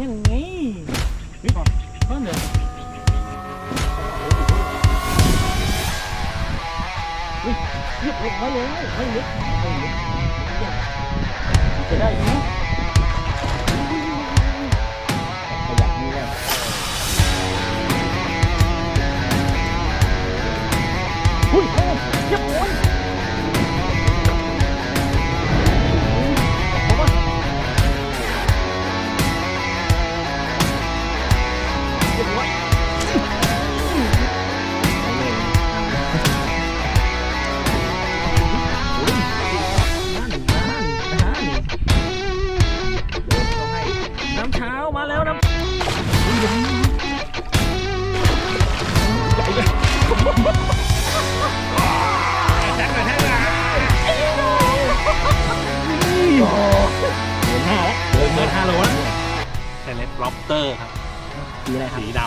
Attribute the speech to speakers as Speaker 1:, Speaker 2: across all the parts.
Speaker 1: ยั เล
Speaker 2: สล็อบเตอร์ครับ
Speaker 1: สีอะไรครับ
Speaker 2: สีด
Speaker 1: สีด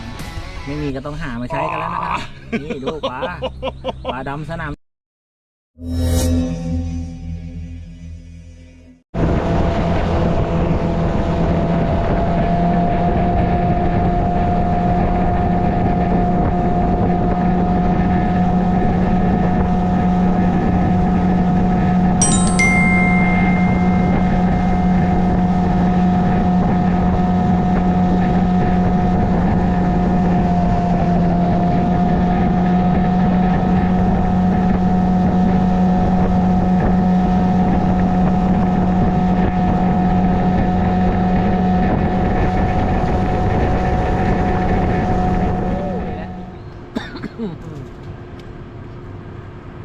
Speaker 1: ำไม่มีก็ต้องหามาใช้กันแล้วนะครับนี่ดูปลาปลาดำสนาม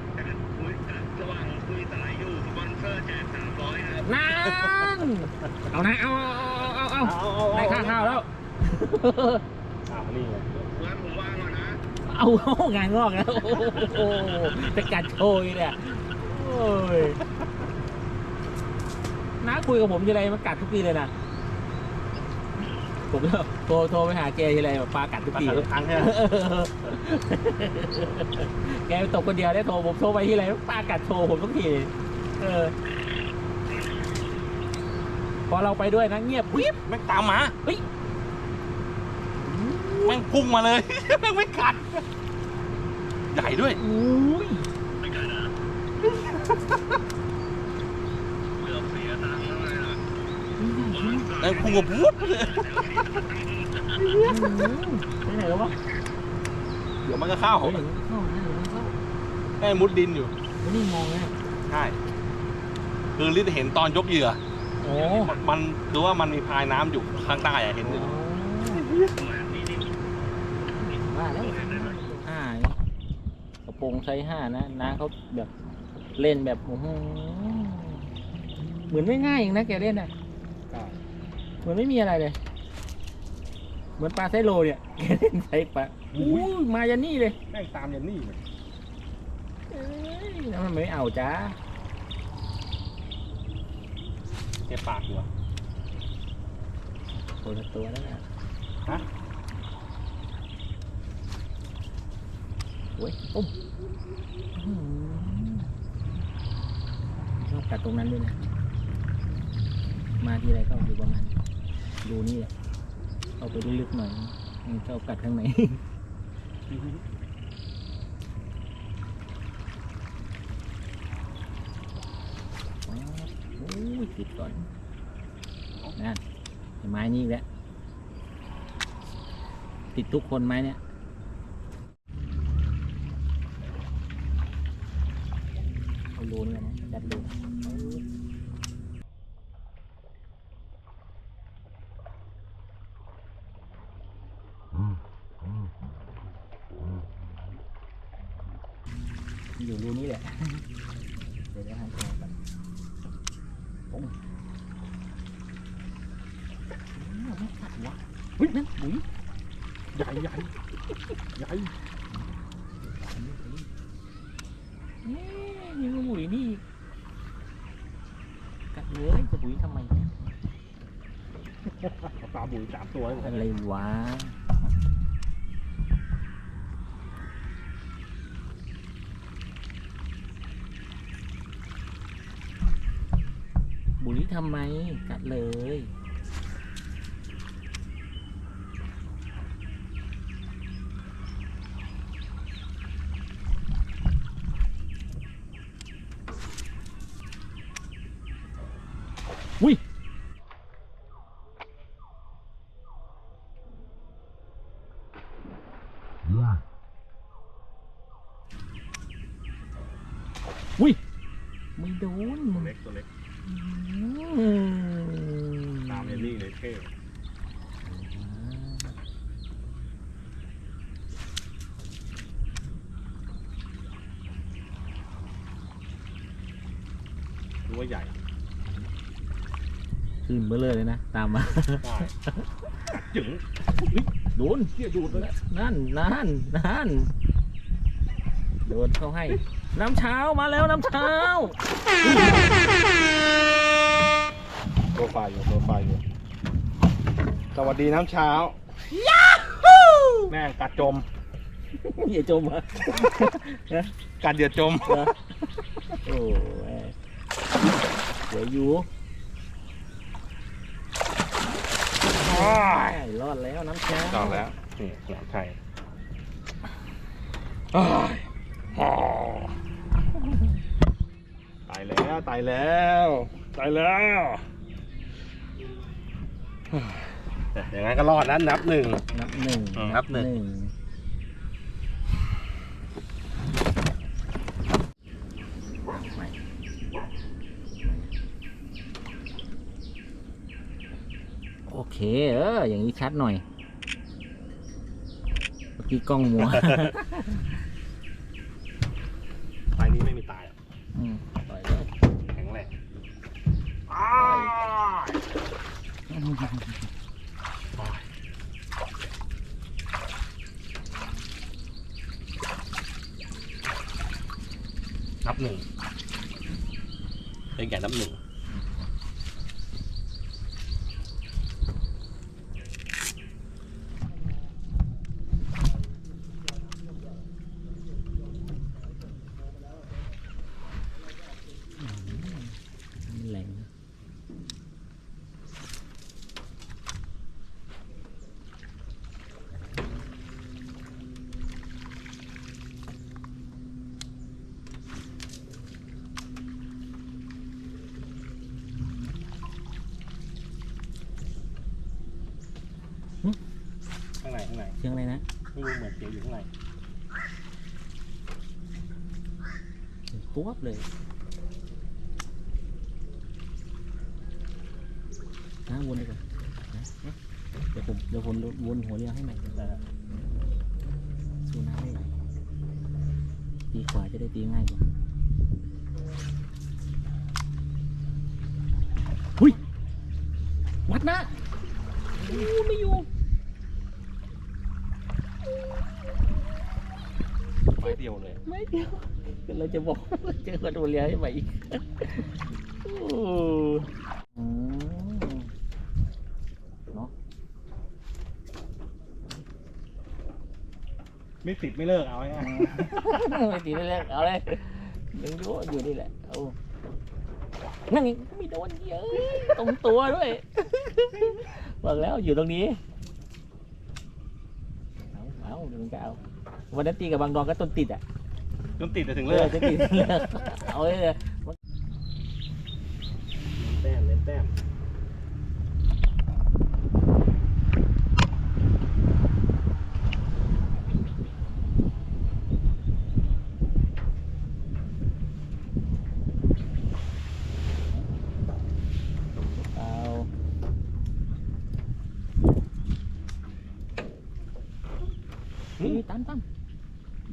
Speaker 1: ำ
Speaker 2: ระหว่างคุยสายอยู่สปอนเซอร์แจกสามร้อยครับ
Speaker 1: นั่นเอานะเอาเอาเอาเอาเอาได้ค่าข้าวแล้ว
Speaker 2: อ้าวนี่ไงงั้นผมว่างแล้วนะ
Speaker 1: เอาเอา งานงอกแล้วโอ้โหจะกัดโชยเนี่ยโอ้ยน้าคุยกับผมทีไรมันกัดทุกทีเลยนะผมก็โทรโทรไปหาแกทีไรแบบปลากัดทุก
Speaker 2: ปลา
Speaker 1: ที
Speaker 2: ขายทุกครั้งใช่ไหม
Speaker 1: แกไปตกคนเดียวได้โทรผมโทรไปที่ไรปลากัดโทรผมทุกทีเออ พอเราไปด้วยนะเงียบวิบ
Speaker 2: แม่งตามมา
Speaker 1: เฮ้ย
Speaker 2: แม่งพุ่งมาเลยแม่งไม่กัด ใหญ่ด้วย
Speaker 1: อุ้ย
Speaker 2: ไม่กัดนะเกือบเสียตังค์แล้วเลยนะแม่งพุ่งกับพุ๊บเลย
Speaker 1: ไปไหนแล้ววะ
Speaker 2: เดี๋ยวมันก็เข้า
Speaker 1: เฮ้ยเดี๋ยวมันเข้านะเดี๋ยวมันเข้า
Speaker 2: แม่งมุดดินอยู่
Speaker 1: ไม่ได้มองเลย
Speaker 2: ใช่คือลิศเห็นตอนยกเหยื่อ
Speaker 1: โอ้
Speaker 2: มันมันคือว่ามันมีพายน้ำอยู่ข้างใต้อะเห็นอยู่
Speaker 1: ว่าแล้วห้ากระ โปรงไซส์ห้านะน้าเขาแบบเล่นแบบโอ้โหเหมือนไม่ง่ายเองนะแกเล่นน่ะเหมือนไม่มีอะไรเลย เหมือนปลาไซโลเนี่ยแกเล่นไซส์ปลาอู้ยมายันนี่เลย
Speaker 2: แม่งตามยันนี่เลย
Speaker 1: เอ้ยแล้วมันไม่เอาจ้า
Speaker 2: เจ็บปากอยู่อะ
Speaker 1: คนละตัวแล้วนะ
Speaker 2: ฮะ
Speaker 1: โอ้ยอุ้มชอบกัดตรงนั้นด้วยนะ มาทีไรก็อยู่ประมาณดูนี่แหละเอาไปลึกๆหน่อยมันชอบกัดข้างในโอ้ยติดก่อนนั่นไม้นี่อีกแล้วติดทุกคนไม้เนี่ยเอารูนี่นะดัดรู อยู่รูนี้แหละเดี๋ยวจะให้ตัวกันโอ้ไม่กัดวะเฮ้ยนั่นปุ๋ย
Speaker 2: ใหญ่ใหญ่ใหญ่
Speaker 1: เอ๊ะนี่ก็ปุ๋ยนี่กัดเลยจะปุ๋ยทำไมเนี่ย
Speaker 2: ปลาบุ๋ยสามตัวเลย
Speaker 1: อะไรวะ ทำไม กัดเลยวุ้ยวุ้ยไม่โดน
Speaker 2: ตัวเล็กตัวเล็ก ตามเอลลี่เลยเท่รู้ว่าใหญ่
Speaker 1: ขึ้นเบลเลยเลยนะ ตามมา
Speaker 2: ได้จึง
Speaker 1: โดน
Speaker 2: เที่ยดูดเลย
Speaker 1: นั่นนั่นนั่นโดนเข้าให้ น้ำเช้ามาแล้วน้ำเช้า
Speaker 2: โปรไฟล์อยู่โปรไฟล์อยู่ สวัสดีน้ำเช้า แม่งกัดจม
Speaker 1: อย่าจมอะ
Speaker 2: กัดเดือดจม
Speaker 1: โอ้ยสวยอยู่ได้รอดแล้วน้ำเช้า
Speaker 2: ต่อแล้ว นี่หลังไทยตายแล้ว ตายแล้ว ตายแล้ว อย่างนั้นก็รอดแล้วนับหนึ่ง
Speaker 1: นับหนึ่ง
Speaker 2: อืมนับหนึ่ง
Speaker 1: ไม่โอเค เออ อย่างนี้ชัดหน่อย เมื่อกี้กล้องมัว
Speaker 2: ไฟนี้ไม่มีตายหรอก
Speaker 1: อืมปล่อยเลย
Speaker 2: แข็งแรง นับหนึ่งเป็นแก่นับหนึ่ง
Speaker 1: แรงนะหึ
Speaker 2: ข้างในข้างใน
Speaker 1: เชียงอะไรนะ
Speaker 2: ไม่รู้เหมือนเสียงอยู่ข้างใน
Speaker 1: ตัวบ เลย นะวนดีกว่านะนะเดี๋ยวผมเดี๋ยวผมวนหัวเรือให้ใหม่
Speaker 2: แต่
Speaker 1: สู้น้ำได้ไหมตีขวาจะได้ตีง่ายกว่าหุยวัดนะโอ้ไม่อยู่
Speaker 2: ไม้เดียวเลย
Speaker 1: ไม่เดียว เดี๋ยวเราจะบอกเจอคนหัวเรือให้ใหม่อีกโอ้อืมเนาะ
Speaker 2: ไม่ติดไม่เลิกเอาง่าย
Speaker 1: ไม่ตีเลยเอาเลยยังรู้ว่าอยู่นี่แหละเอานั่งอีกไม่โดนเยอะตรงตัวด้วยบอกแล้วอยู่ตรงนี้เอาเอาเดี๋ยวมันก็เอาวันนั้นตีกับบางดอนก็ต้นติดอะ
Speaker 2: จนติดแต่ถึง
Speaker 1: เอ
Speaker 2: เลิ
Speaker 1: อกต้นติดเอาเลยเลย
Speaker 2: แต้มเล่นแต้ม
Speaker 1: เอาเฮ้ยตั้มตั้ม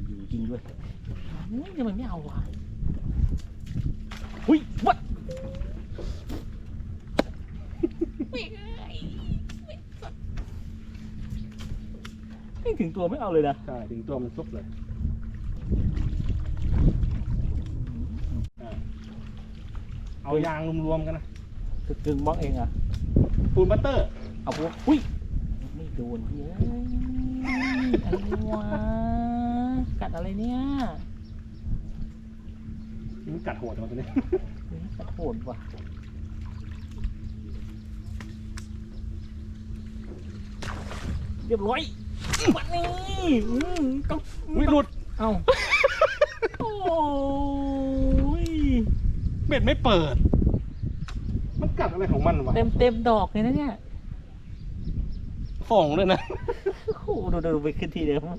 Speaker 1: อยู่จริงด้วยอืมทำไมไม่เอาวะหุ้ยวัด ไม่ถึง ตัวไม่เอาเลยนะ
Speaker 2: ใช่ถึงตัวมันซุกเลยอ่าเอายางรวมๆกันนะ
Speaker 1: ถึงกึ่งบล็อกเองอะ
Speaker 2: ปูนบัตเตอร์
Speaker 1: เอาพวกหุ้ยไม่โดนเยอะอะไรวะกัดอะไรเนี่ย
Speaker 2: มันกัดโหดมาตัวนี้
Speaker 1: เฮ้ยกัดโหดว่ะเรียบร้อย มันนี่อืมต้อง
Speaker 2: อุ้ยหลุด
Speaker 1: เอ้าโอ้ย
Speaker 2: เบ็ดไม่เปิดแมันกัดอะไรของมันวะ
Speaker 1: เต็มเต็มดอกเลยนะเนี่ย
Speaker 2: ฟองด้วยนะ
Speaker 1: โอ้โหดูดูไปขึ้นทีเดียวเนี่ย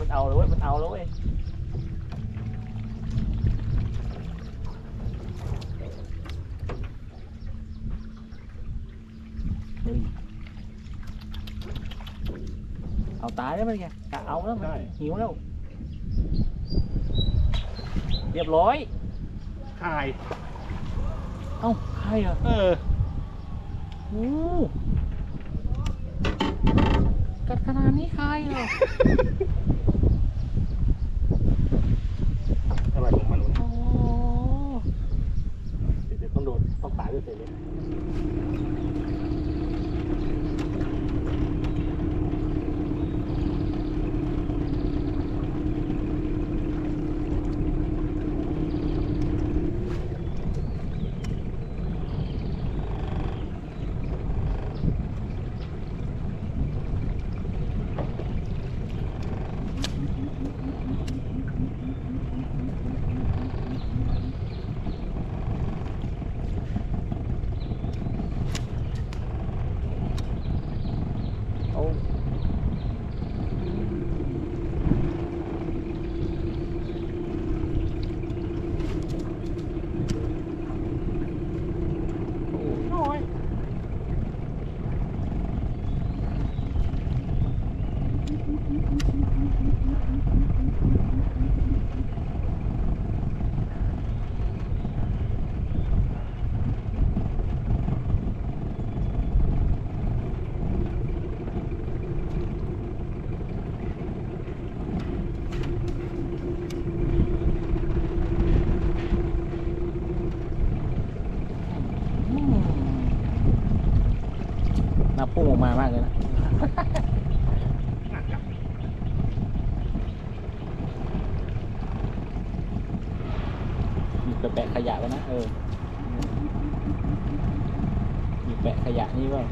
Speaker 1: มันเอาแล้วเว้ยมันเอาแล้วเว้ย เอาตายแล้วมันไงกะเอาแล้วมัน
Speaker 2: ได้
Speaker 1: หิวแล้ว เรียบร้อย
Speaker 2: คาย
Speaker 1: เอ้าใครอะ
Speaker 2: เออ
Speaker 1: โอ้กัดขนาดนี้ใครเหรอ
Speaker 2: อะไรของมันวะ
Speaker 1: โอ้
Speaker 2: เดี๋ยวต้องโดนต้องตายด้วยเสร็จเลย
Speaker 1: โอ้โอ้ยอืมน่า พุ่งออกมามากเลยนะมีแปะขยะไว้นะเออมีแปะขยะนี่ว่า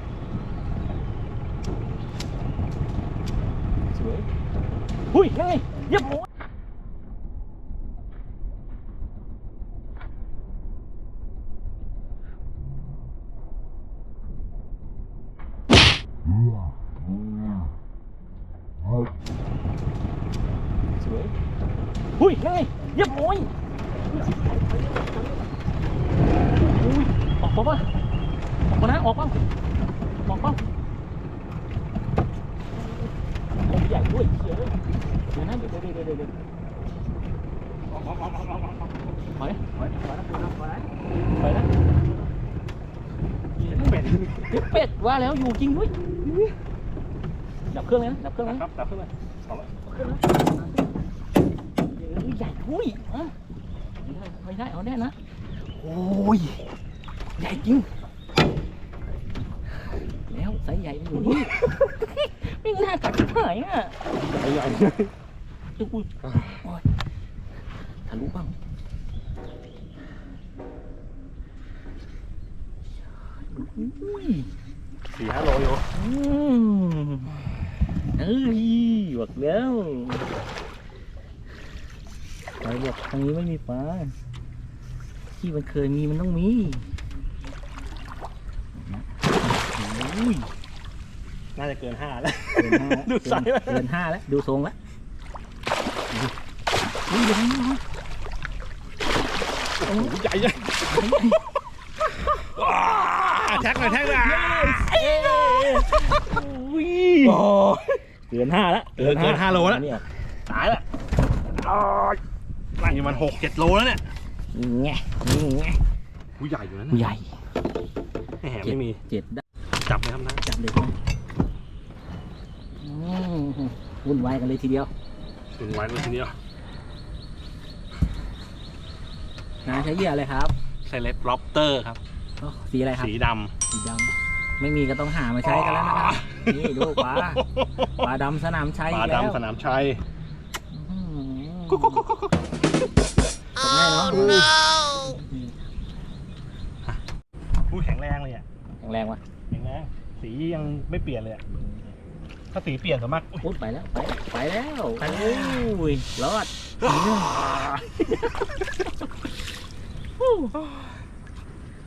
Speaker 1: สวยหุ้ยยังไงเยี่ยมโอ้ย สวยหุ้ยยังไงเยี่ยมโอ้ยอุ้ยออกมาป่ะออกมานะออกป่ะออกป่ะผมใหญ่ด้วยเชียร์เดี๋ยวนะเดี๋ยวเดี๋ยวเดี๋ยวเดี๋ยวเดี๋ยวไปไปไปนะไปนะ
Speaker 2: เป็ด
Speaker 1: เดี๋ยวเป็ดว่าแล้วอยู่จริงด้วยดับเครื่องเลยนะดับเครื่องเลย
Speaker 2: ค
Speaker 1: นะ
Speaker 2: รับดับขึ้นมาเอาละ
Speaker 1: เออใหญ่หุ้ยอะไม่ได้ไม่ได้เอาแน่นะโอ้ยใหญ่จริงแล้วไซส์ใหญ่มันอยู่นี่ไม่น่ากัดหายอะ
Speaker 2: ใหญ่
Speaker 1: ดูอุ้ยโอ้ยทะลุบ้างอุ้ย
Speaker 2: สี่ห้าโลอยู่
Speaker 1: อืมเอ้ยบอกแล้วไปบอกทางนี้ไม่มีปลาที่มันเคยมีมันต้องมีโอ้ย
Speaker 2: น่าจะเกินห้าแล้ว
Speaker 1: เกินห้าแล้ว
Speaker 2: ดูไซส์แล้ว
Speaker 1: เกินห้าแล้ว ดูทรงแล้วอุ้ยเดี๋ยวนะ
Speaker 2: โอ้โหใหญ่เลย ว้าแท็กหน่อยแท็กหน่อย
Speaker 1: อุ้ย
Speaker 2: โอ้ย
Speaker 1: เกินห้าแล้ว
Speaker 2: เออเกินห้าโลแล้ว
Speaker 1: อันนี้อะ
Speaker 2: ตายละนี่มันหกเจ็ดโลแล้วเนี่ย
Speaker 1: แงะแงะ
Speaker 2: ผู้ใหญ่อยู่นะ
Speaker 1: ผู้ใหญ่
Speaker 2: แหมไม่มี
Speaker 1: เจ็ดได้
Speaker 2: จับไหมครับนะ
Speaker 1: จับเด็กนะอืมวุ่นวายกันเลยทีเดียว
Speaker 2: ถึงไว้เลยทีเดียว
Speaker 1: นาใช้เหยื่ออะไรครับ
Speaker 2: ไซเลสล็อบเตอร์ครับ
Speaker 1: อ๋อสีอะไรครับ
Speaker 2: สีด
Speaker 1: สีดำไม่มีก็ต้องหามาใช้กันแล้วนะครับนี่ดูปลาปลาดำสนามชัยำ
Speaker 2: ปลา
Speaker 1: อีกแล้ว
Speaker 2: ดำสนามชัย
Speaker 1: อืมจบง่ายเนาะ
Speaker 2: ผู้แข็งแรงเลยอะ
Speaker 1: แข็งแรงวะ
Speaker 2: แข็งแรงสียังไม่เปลี่ยนเลยอะถ้าสีเปลี่ยนส่วนมากอุ๊ย
Speaker 1: พูดไปแล้ว ไปไปแล้ว
Speaker 2: ไปแล้ว
Speaker 1: โอ้ยรอดฮู้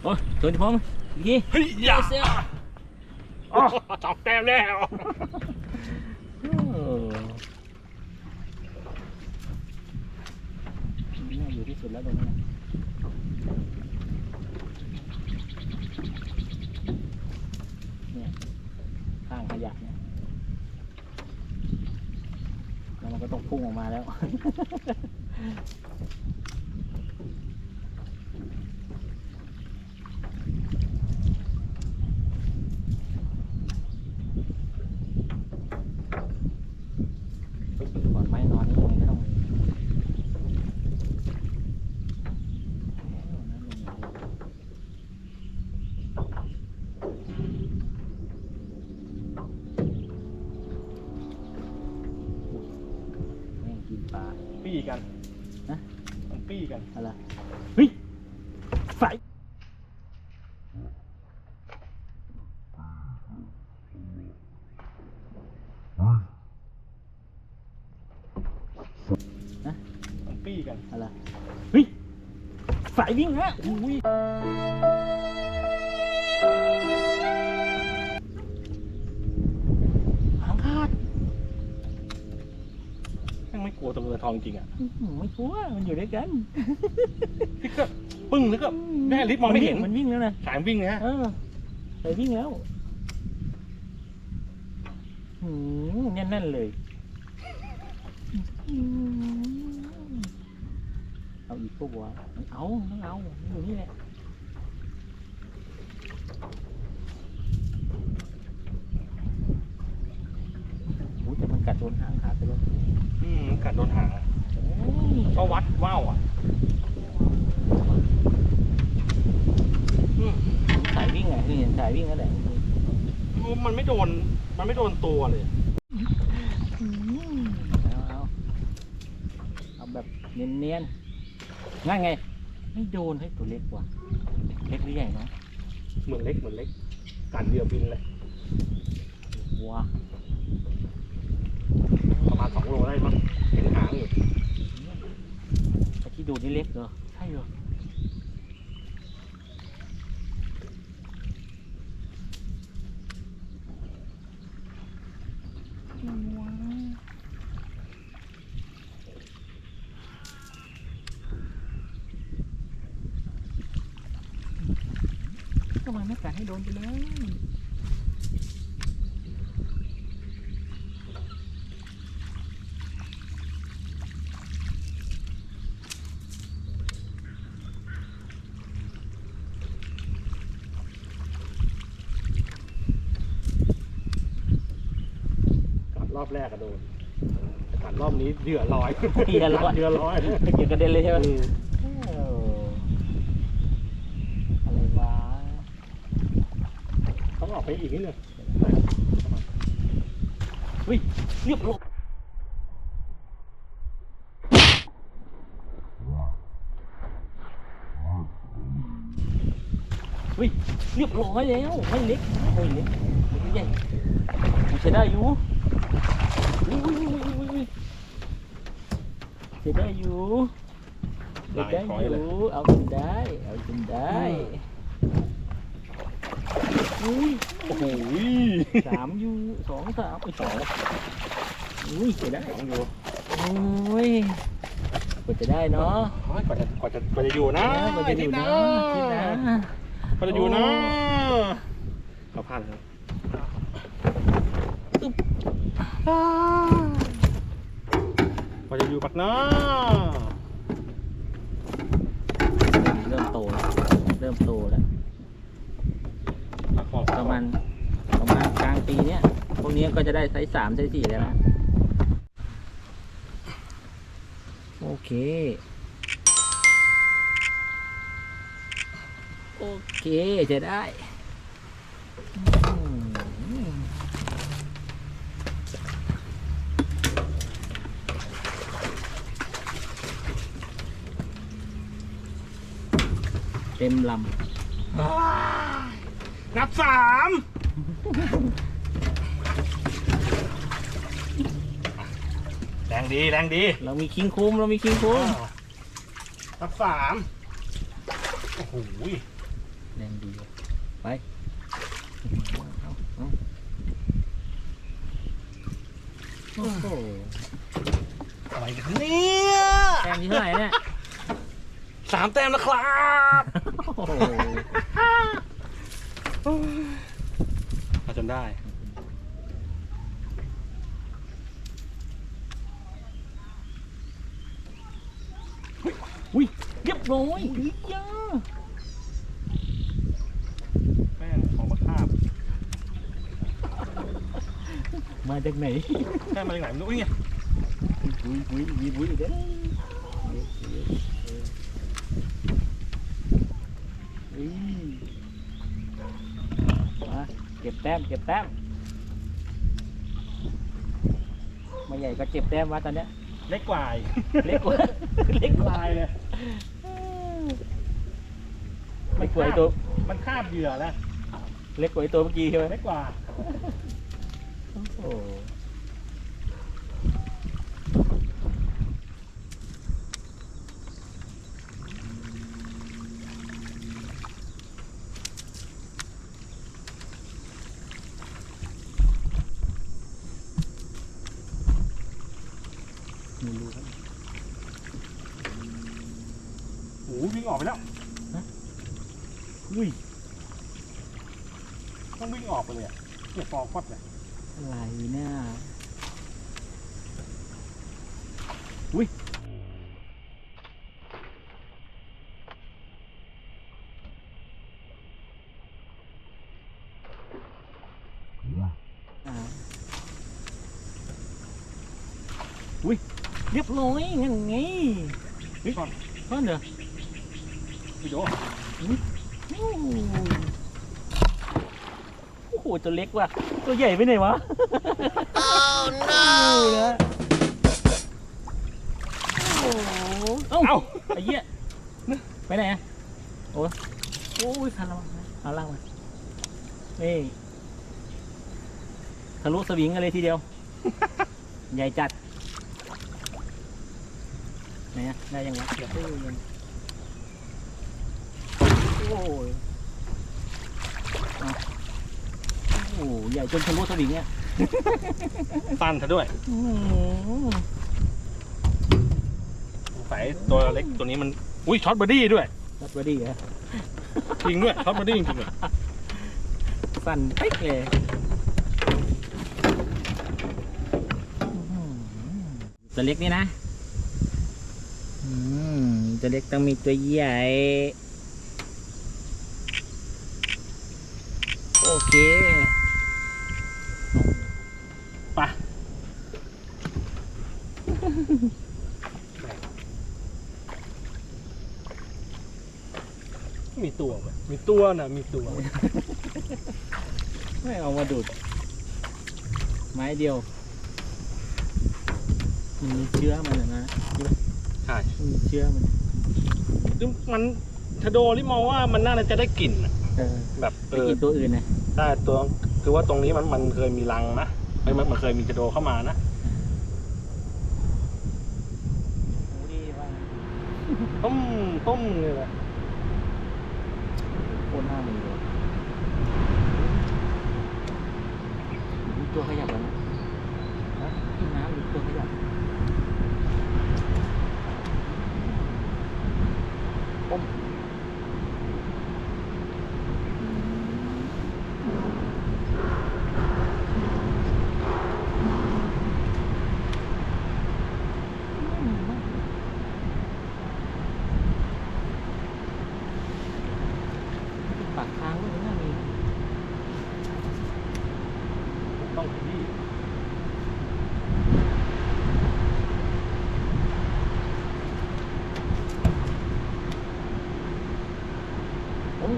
Speaker 1: โอ้ยตัวที่พร้อมอีกที
Speaker 2: เฮ้ยอย่า
Speaker 1: เสีย
Speaker 2: อ๋อสองแต้มแล้ว
Speaker 1: โอ้น่าอยู่ที่สุดแล้วตรงนี้นะเนี่ยข้างขยะเนี่ยแล้วมันก็ต้องพุ่งออกมาแล้ว ก่อนไม้นอนนี่ยังไงก็ต้องมีโอ้นั่นลงอย่างเดียวแม่งกินปลา
Speaker 2: ปี้ กัน
Speaker 1: ฮะ
Speaker 2: มันปี้กัน
Speaker 1: อะไรเฮ้ยไฟนะ
Speaker 2: มันปี้กัน
Speaker 1: อะไรเฮ้ยไฟวิ่งฮะอุ้ย
Speaker 2: เงินทองจริงอะ
Speaker 1: อื้อหือไม่กลัวมันอยู่ด้วยกัน
Speaker 2: พี่ก็ปึ้งแล้วก็แม่ลิฟต์มองไม่เห็น
Speaker 1: มันวิ่งแล้วนะ
Speaker 2: สายวิ่งนะ
Speaker 1: เออไปวิ่งแล้วหืมแน่นๆเลยอืมเอาอีกพวกวะเอาต้องเอาอยู่นี่แหละ แต่มันกัดโดนหางขาดไปแล้ว
Speaker 2: อืมกัดโดนหาง
Speaker 1: โอ้ย
Speaker 2: ก็วัดว่าวอะอืม
Speaker 1: สายวิ่งไงคือเห็นสายวิ่งแล้วแหละ
Speaker 2: มันไม่โดน มันไม่โดนตัวเลย
Speaker 1: เอาเอาเอาแบบเนียนๆง่ายไง ไม่โดนให้ยตัวเล็กกว่า เล็กหรือใหญ่เนาะ
Speaker 2: เหมือนเล็กเหมือนเล็กกัดเดียวบินเลย
Speaker 1: วัว
Speaker 2: ประ มาณสองโลได้มั้งเห็นหางอยู่
Speaker 1: ไอ้ที่ดูนี่เล็กเหรอใช่เหรอว้าวทำไมไม่กัดให้โดนไปเลย
Speaker 2: กัดรอบแรกก็โดนกัดรอบนี้เหยื่อลอย
Speaker 1: เหยื่อลอย
Speaker 2: เหยื่อลอย
Speaker 1: เกี่ยวกระเด็นเลยใช่ไหม
Speaker 2: อืม
Speaker 1: โอ้อะไรวะ
Speaker 2: ต้องออกไปอีกนิดนึง
Speaker 1: เฮ้ยเรียบร้อยเฮ้ยเรียบร้อยแล้วไม่เล็กไม่เล็กไม่ใหญ่มันใช้ได้อยู่ อุ้ยอุ้ยอุ้ยอุ้ยอุ้ยใช้ได้อยู่ใช้ได้อยู่เอาจนได้ เอาจนได้อุ้ย
Speaker 2: โอ้โห
Speaker 1: สามยูสองสามไปสองอุ้ยใช้ได้
Speaker 2: สองอยู่
Speaker 1: โอ้ยกว่าจะได้เนาะ
Speaker 2: โอ้ยกว่าจะกว่าจะกว่าจะอยู่นะ
Speaker 1: กว่าจะอยู่นะคิดนะ
Speaker 2: กว่าจะอยู่นะ
Speaker 1: โอ้
Speaker 2: เขาพลาดแล้ว กว่าจะอยู่ปักนะ
Speaker 1: เริ่มโตแล้วเริ่มโตแล้วประมาณประมาณกลางปีเนี้ยพวกนี้ก็จะได้ไซส์สามไซส์สี่แล้วนะโอเค โอเคจะได้ เต็มลำ
Speaker 2: นับสามแรงดีแรงดี
Speaker 1: เรามีคิงคุ้มเรามีคิงคุ้ม
Speaker 2: นับสามโอ้โห
Speaker 1: แรงดีว่ะไปเอาเอาโอ้โห
Speaker 2: อะไรกันเนี่ย
Speaker 1: แต้มที่เท่าไหร่เนี่ย
Speaker 2: สามแต้มแล้วครับ
Speaker 1: โอ้โห
Speaker 2: มาจนได้
Speaker 1: อุ้ยเรียบร้อยเฮ้ยจ้า
Speaker 2: แม่งของมาคาบ
Speaker 1: มาจากไหน
Speaker 2: แค่มาจากไหนไม่รู้ไง
Speaker 1: อุ้ยอุ้ยอุ้ยอุ้ยเด้อเฮ้ยมาเก็บ แต้มเก็บแต้มไม่ใหญ่ก็เก็บแต้มวะตอนเนี้ย
Speaker 2: เล็กกว่าอีก
Speaker 1: เล็กกว่าเล็กกว่า
Speaker 2: ตายเลย
Speaker 1: ไม่กว่าไอ้ตัว
Speaker 2: มันคาบเหยื่อแล้ว
Speaker 1: เล็กกว่าไอ้ตัวเมื่อกี้ใช่ไหม
Speaker 2: เล็กกว่า
Speaker 1: โอ้โหไม่รู้ครับ
Speaker 2: โอ้โหวิ่งออกไปแล้ว
Speaker 1: อุ้ย
Speaker 2: ต้องวิ่งออกไปเลยอะเนี่ยฟองควัดเลย
Speaker 1: อะไรเนี่ยอุ้ยอ่า อุ้ยเรียบร้อยงั้นไง
Speaker 2: เฮ้ยก่อน
Speaker 1: ก้อนเด้อ
Speaker 2: วิดีโอ
Speaker 1: โอ้โหโอ้โหตัวเล็กว่ะตัวใหญ่ไปไหนวะ oh no โอ้โหเอ้า
Speaker 2: เอ้า
Speaker 1: ไอ้เหี้ยไปไหนอะโอ้ยโอ้ยพันแล้วเอาล่างมานี่ทะลุสวิงกันเลยทีเดียว ใหญ่จัด ไหนอะได้ยังวะเดี๋ยวตู้เย็นโอ้ยเอาโอ้โหใหญ่จนทะลุสวิงเนี่ย
Speaker 2: สั้นซะด้วย
Speaker 1: อื้อหือ
Speaker 2: สงสัยตัวเล็กตัวนี้มัน อุ้ยช็อตบอดี้ด้วย
Speaker 1: รับบอดี้เหรอ
Speaker 2: จริงด้วยช็อตบอดี้จริงๆเลย
Speaker 1: สั่นปิ๊กเลยตัวเล็กนี่นะอืม ตัวเล็กต้องมีตัวใหญ่ โอเค
Speaker 2: ไปมีตัวไหมมีตัวนะมีตัว
Speaker 1: ไม่เอามาดูด ไม้เดียว มันมีเชื้อมันอะนะ
Speaker 2: ใช่
Speaker 1: มันมีเชื้อมัน
Speaker 2: มันชะโดนี่มองว่ามันน่าจะได้กลิ่นอะ
Speaker 1: เออ
Speaker 2: แบบเอ
Speaker 1: ไป
Speaker 2: อ
Speaker 1: กินตัวอื่นนะ
Speaker 2: ใช่ตัวคือว่าตรงนี้มันมันเคยมีรังนะไม่มันมันเคยมีชะโดเข้ามานะต้มต้มเลยแหละ
Speaker 1: โคตรหน้ามันเลยมีตัวขยับแล้วนะฮะที่น้ำมีตัวขยับต้มปากทางก็ไม่น่ามีนะ
Speaker 2: ต้องขยี้
Speaker 1: โอ้ย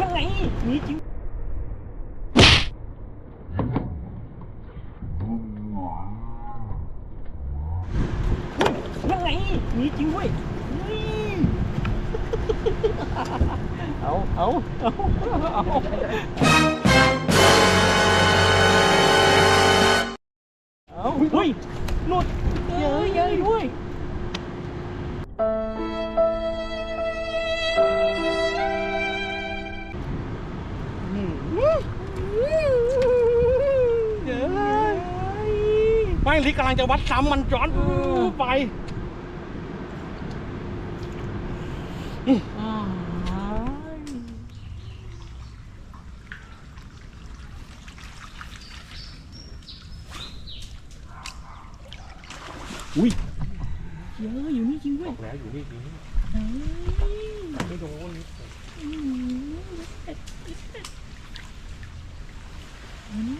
Speaker 1: ยัง ไง
Speaker 2: ไม่ลิกำลังจะวัดซ้ำมันย้อนไป
Speaker 1: อ้าวอุ้ยเยอะอยู่นี่จริงเว้ย
Speaker 2: แล้วอยู่นี่จริง
Speaker 1: เฮ้ย
Speaker 2: ไม่โดน
Speaker 1: อืมอันนี้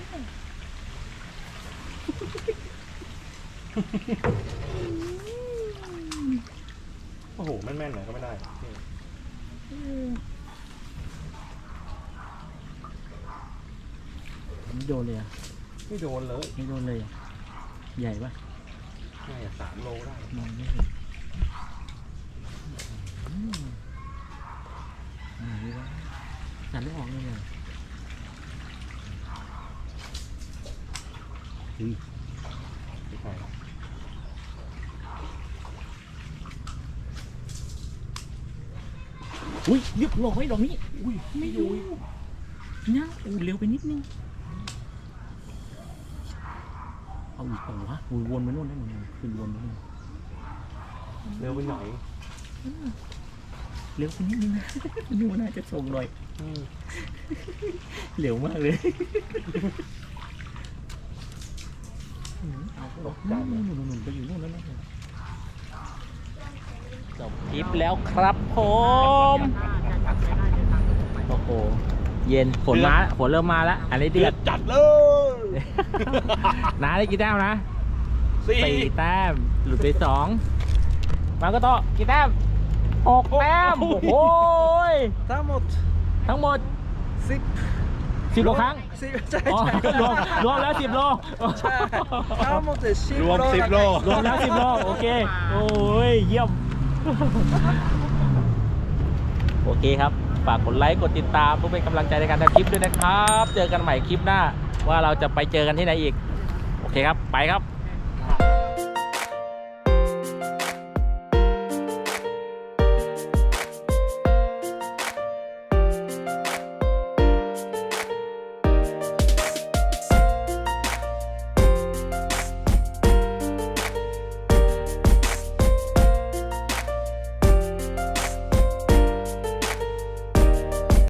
Speaker 2: โอ้โหแม่นๆหน่อยก็ไม่ได้
Speaker 1: ไม่โดนเลยอะ
Speaker 2: ไม่โดนเลย
Speaker 1: ไม่โดนเลยอะ ใหญ่ปะ
Speaker 2: นี่สามโลได้
Speaker 1: มองไม่เห็นอืมอันนี้วะ ตัดไม่ออกเลยอะอุ้ย
Speaker 2: ไม่ใช่
Speaker 1: อุ้ยเรียบร้อยดอกนี้ อุ้ยไม่ดูนะอู้เร็วไปนิดนึง เอาอีกเปล่าวะอุ้ยวนไปนู่นได้หมดเลยขึ้นวนไปนู่น
Speaker 2: เร็วไปหน่อย
Speaker 1: เร็วไปนิดนึงนะนู่นน่าจะส่งหน่อย
Speaker 2: อืม
Speaker 1: เร็วมากเลยเอาตกใจนู่นนู่นนู่นไปอยู่นู่นแล้วนะจบคลิปแล้วครับผมโอ้โหเย็นฝนมาฝนเริ่มมาแล้ว อันนี้
Speaker 2: เดื
Speaker 1: เดื
Speaker 2: อ
Speaker 1: อ
Speaker 2: ด
Speaker 1: ด
Speaker 2: จัดเลย
Speaker 1: น้าได้กี่แต้มนะ
Speaker 2: สี่
Speaker 1: สี่แต้มหลุดไปสองมาก็โตะกี่แต้มหกแต้มโอ้โหย
Speaker 3: ทั้งหมด
Speaker 1: ทั้งหมด
Speaker 3: สิบ
Speaker 1: สิบโลครั้ง
Speaker 3: สิบใช่
Speaker 1: อ๋อ
Speaker 3: ใช่
Speaker 1: รวมรวมแล้วสิบโล
Speaker 3: ใช่ทั้งหมดสิบ
Speaker 2: รวมสิบโล
Speaker 1: รวมแล้วสิบโลโอเค โอ้ย เยี่ยม โอเคครับ ฝากกดไลค์ กดติดตามเพื่อเป็นกำลังใจในการทำคลิปด้วยนะครับ เจอกันใหม่คลิปหน้า ว่าเราจะไปเจอกันที่ไหนอีก โอเคครับ ไปครับ